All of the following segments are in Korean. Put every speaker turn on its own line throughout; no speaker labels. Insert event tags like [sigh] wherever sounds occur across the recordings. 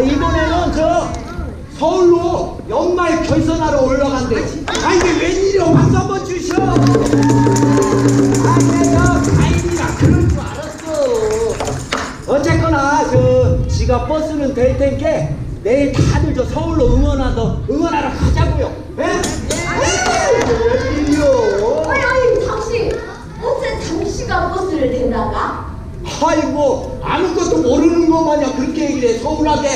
아 이번에는 저 서울로 연말 결선하러 올라간대 아 이게 웬일이야 박수 한번 주셔 아 내가 가인이가 그럴 줄 알았어 어쨌거나 저 지가 버스는 될 텐게 내일 다들 저 서울로 응원하러 응원하러 가자고요. 예? 웬일이요?
아니 아니 당신 어째 당신가 버스를 댄다가?
아이고 아무것도 모르는 것 마냥 그렇게 얘기를 해 서운하게.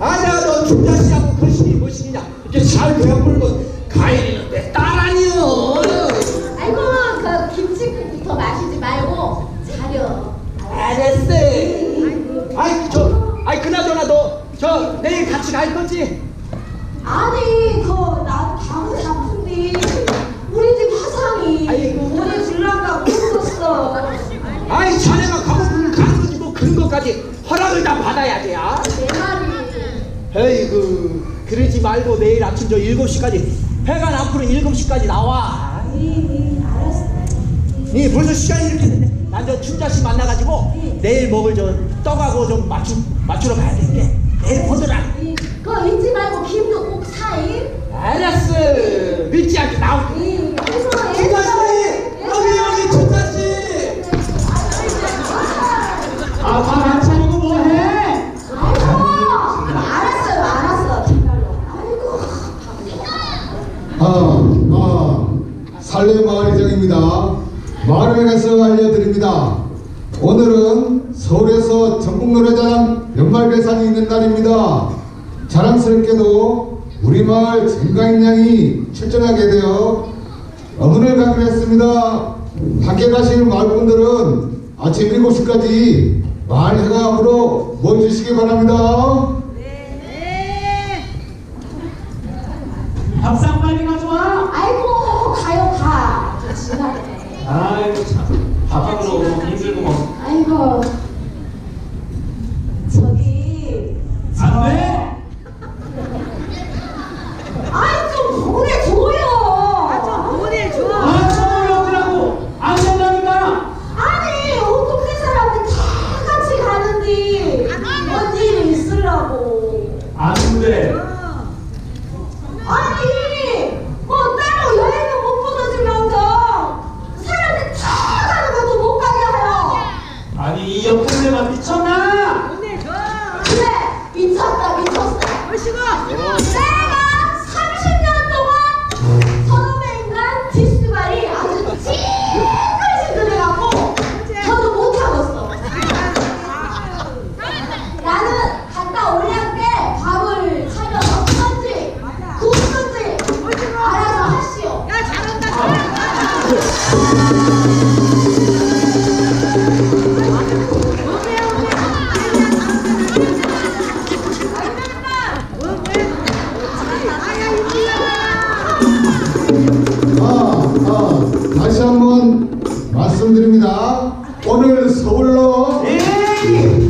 아 내가 너 준자 씨하고 거시기 뭐시기냐 이렇게 잘 배워보고 가인이는 내 딸 아니여.
아이고 그 김치국부터 마시지 말고 자려.
알았어. 아이 저 아이 그나저나 너 저 내일 같이 갈 거지? 그런 것까지 허락을 다 받아야
말이.
에이구 그러지 말고 내일 아침 저 7시까지 회관 앞으로 7시까지 나와. 니 벌써 시간이 이렇게 됐네. 난저 춘자씨 만나가지고 내일 먹을 저 떡하고 좀 맞추, 맞추러 가야 되는데 내일 보더라.
이, 그거 잊지 말고 김도 꼭 사이.
알았어. 늦지 않게 나올게 아,
아,
살레 마을회장입니다. 마을에 가서 알려드립니다. 오늘은 서울에서 전국노래자랑 연말개산이 있는 날입니다. 자랑스럽게도 우리 마을 정가인 양이 출전하게 되어 어문을 가기로 했습니다. 밖에 가시는 마을분들은 아침 7시까지 마을 회관으로 모여주시기 바랍니다.
밥상 빨리 가져와.
아이고 가요 가. 저 지나네.
아이고 참 밥하고 힘들구먼.
아이고 저기
안 돼.
아이 좀 보내 줘요. 아좀 보내줘.
아 처음에 어디라고 안 된다니까.
아니 어떻게 사람들 다 같이 가는데 뭔 일이 있으려고.
안 돼.
아니 뭐 따로 여행을 못 보내주면서 사람들 다 가는 것도 못 가게 해요.
옆에가 미쳤나?
그래 미쳤다 미쳤어. 내가 30년 동안 선후배 인간 디스발이 아주 찌글찌글해갖고 저도 못하겠어. 나는 갔다 올량께 밥을 차려서 썼지 굽든지 알아서 하시오. 야
아, [laughs] 어, 다시 한번 말씀드립니다. 오늘 서울로
예!